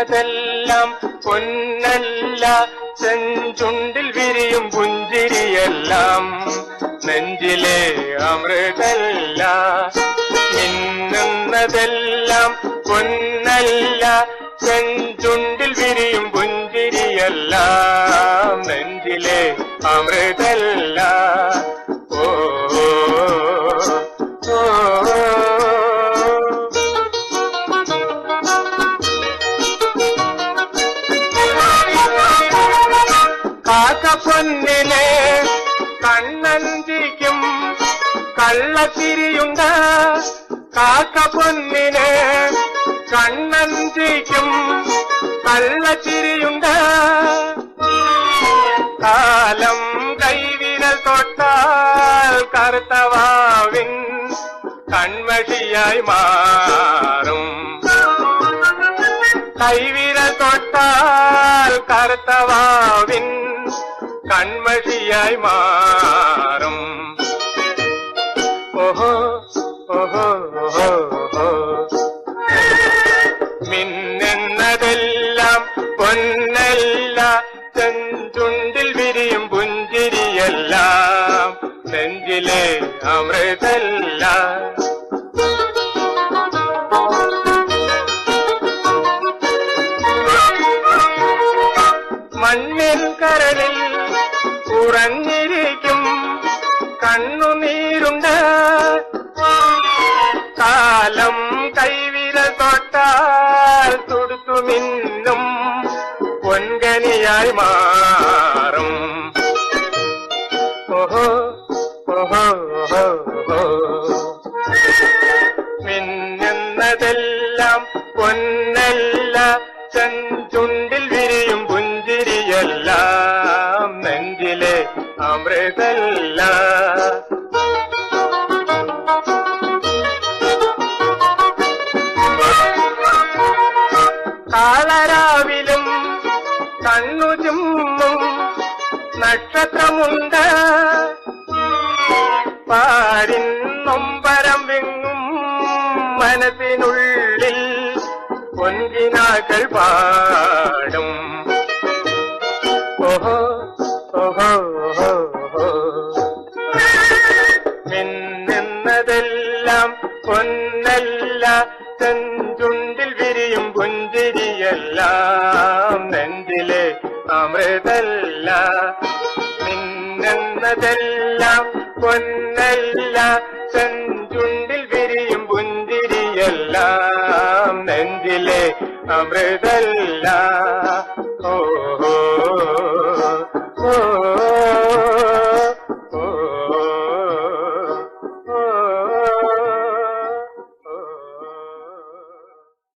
കണ്ടതെല്ലാം പൊന്നല്ല. ചെഞ്ചുണ്ടിൽ വിരിയും പുഞ്ചിരിയെല്ലാം. നെഞ്ചിലെ അമൃതല്ല. മിന്നുന്നതെല്ലാം പൊന്നല്ല. ചെഞ്ചുണ്ടിൽ വിരിയും പുഞ്ചിരിയെല്ലാം. നെഞ്ചിലെ അമൃതല്ലാ. കണ്ണഞ്ചിക്കും. കള്ളത്തിരിയുണ്ട. കാക്ക പൊന്നിന് കണ്ണഞ്ചിക്കും. കള്ളത്തിരിയുണ്ട. കാലം കൈവിരൽ തൊട്ടാൽ കറുത്തവാവിൻ കൺമഷിയായി മാറും. കൈവിരൽ തൊട്ടാൽ കറുത്തവാവിൻ കൺമഷിയായി മാറും. മിന്നുന്നതെല്ലാം പൊന്നല്ല ചെഞ്ചുണ്ടിൽ വിരിയും പുഞ്ചിരിയെല്ലാം നെഞ്ചിലെ അമൃതല്ല. മണ്ണിൻ കരളിൽ ഉറഞ്ഞിരിക്കും കണ്ണുനീരുണ്ട് പൊൻകനിയായി മാറും. ഓഹോ ഓഹോ മിന്നുന്നതെല്ലാം പൊന്നല്ല ചുണ്ടിൽ വിരിയും പുഞ്ചിരിയല്ല. നെഞ്ചിലെ അമൃതല്ല. കണ്ണു ചുമ്മും നക്ഷത്രമുണ്ട്. പാടി നൊമ്പരം വിങ്ങും മനസ്സിനുള്ളിൽ പൊൻകിനാക്കൾ പാടും. ഓഹോ ഓഹോ മിന്നുന്നതെല്ലാം പൊന്നല്ല ചെഞ്ചുണ്ടിൽ വിരിയും പുഞ്ചിരിയെല്ലാം. അമൃതല്ല മിന്നുന്നതെല്ലാം പൊന്നല്ല. ചെഞ്ചുണ്ടിൽ വിരിയും പുഞ്ചിരിയെല്ലാം നെഞ്ചിലെ അമൃതല്ല. ഓഹോ.